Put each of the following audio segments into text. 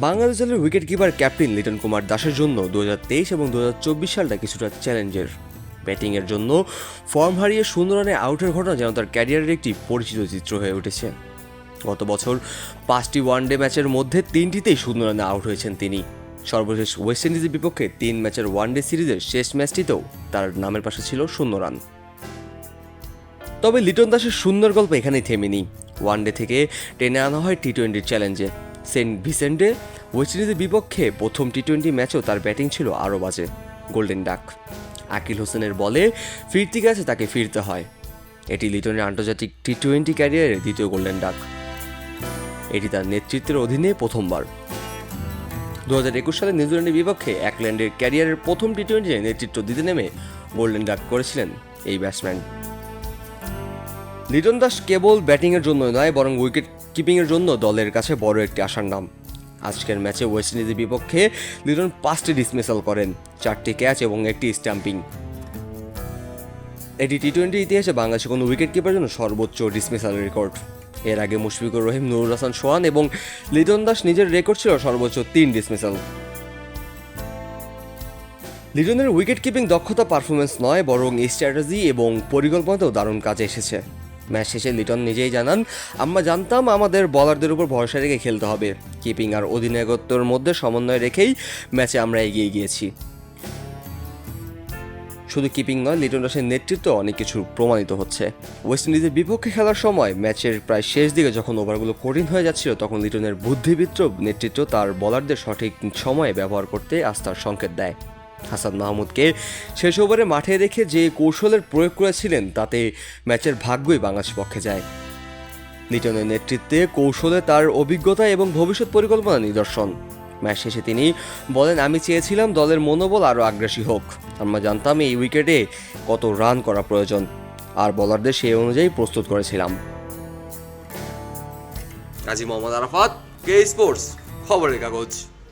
বাংলাদেশ দলের wicket keeper captain Liton Kumar দাসের জন্য দু হাজার তেইশ এবং দু হাজার চব্বিশ সালটা কিছুটা চ্যালেঞ্জের ব্যাটিংয়ের জন্য ফর্ম হারিয়ে শূন্য রানে আউটের ঘটনা যেন তার ক্যারিয়ারের একটি পরিচিত চিত্র হয়ে উঠেছে। গত বছর পাঁচটি ওয়ানডে ম্যাচের মধ্যে তিনটিতেই শূন্য রানে আউট হয়েছেন তিনি। সর্বশেষ ওয়েস্ট ইন্ডিজের বিপক্ষে তিন ম্যাচের ওয়ানডে সিরিজের শেষ ম্যাচটিতেও তার নামের পাশে ছিল শূন্য রান তবে লিটন দাসের সুন্দর গল্প এখানেই থেমেনি। ওয়ানডে থেকে টেনে আনা হয় টি টোয়েন্টির চ্যালেঞ্জে সেন্ট ভিসেন্টে ওয়েস্ট ইন্ডিজের বিপক্ষে প্রথম টি টোয়েন্টি ম্যাচেও তার ব্যাটিং ছিল আরও বাজে, গোল্ডেন ডাক। আকিল হোসেনের বলে ফিরতে গেছে, তাকে ফিরতে হয়। এটি লিটনের আন্তর্জাতিক টি টোয়েন্টি ক্যারিয়ারের দ্বিতীয় গোল্ডেন ডাক। এটি তার নেতৃত্বের অধীনে প্রথমবার। দু হাজার একুশ সালে নিউজিল্যান্ডের বিপক্ষে একল্যান্ডের ক্যারিয়ারের প্রথম টি টোয়েন্টিতে নেতৃত্ব দিতে নেমে গোল্ডেন ডাক করেছিলেন এই ব্যাটসম্যান। লিটন দাস কেবল ব্যাটিংয়ের জন্য নয়, বরং উইকেট কিপিংয়ের জন্য দলের কাছে বড় একটি আশার নাম। আজকের ম্যাচে ওয়েস্ট ইন্ডিজের বিপক্ষে লিটন পাঁচটি ডিসমিসাল করেন, চারটি ক্যাচ এবং একটি স্ট্যাম্পিং এটি টি টোয়েন্টি ইতিহাসে বাংলাদেশে কোনো উইকেট কিপার জন্য সর্বোচ্চ ডিসমিসাল রেকর্ড এর আগে মুশফিকুর রহিম, নুরুল হাসান সোহান এবং লিটন দাস নিজের রেকর্ড ছিল সর্বোচ্চ তিন ডিসমিসাল লিটনের উইকেট কিপিং দক্ষতা পারফরমেন্স নয়, বরং স্ট্র্যাটেজি এবং পরিকল্পনাতেও দারুণ কাজে এসেছে। ম্যাচ শেষে লিটন নিজেই জানান আমরা জানতাম আমাদের বলারদের উপর ভরসা রেখে খেলতে হবে। কিপিং আর অধিনায়কত্বর মধ্যে সমন্বয় রেখেই ম্যাচে আমরা এগিয়ে গিয়েছি। শুধু কিপিং নয়, লিটন দাসের নেতৃত্ব অনেক কিছু প্রমাণিত হচ্ছে। ওয়েস্ট ইন্ডিজের বিপক্ষে খেলার সময় ম্যাচের প্রায় শেষ দিকে যখন ওভারগুলো কঠিন হয়ে যাচ্ছিল, তখন লিটনের বুদ্ধিবৃত্ত নেতৃত্ব তার বলারদের সঠিক সময়ে ব্যবহার করতে আস্থার সংকেত দেয়। হাসান মাহমুদকে শেষ ওভারে মাঠে রেখে যে কৌশলের প্রয়োগ করেছিলেন, তাতে ম্যাচের ভাগ্যই বাংলাদেশ পক্ষে যায়। লিটনের নেতৃত্বে কৌশলে তার অভিজ্ঞতা এবং ভবিষ্যৎ পরিকল্পনা নিদর্শন। ম্যাচ শেষে তিনি বলেন, আমি চেয়েছিলাম দলের মনোবল আরও আগ্রাসী হোক। আমরা জানতাম এই উইকেটে কত রান করা প্রয়োজন। আর বলারদের সেই অনুযায়ী প্রস্তুত করেছিলাম। কাজী মোহাম্মদ আরাফাত, কে স্পোর্টস, খবরের কাগজ।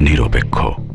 নিরপেক্ষ।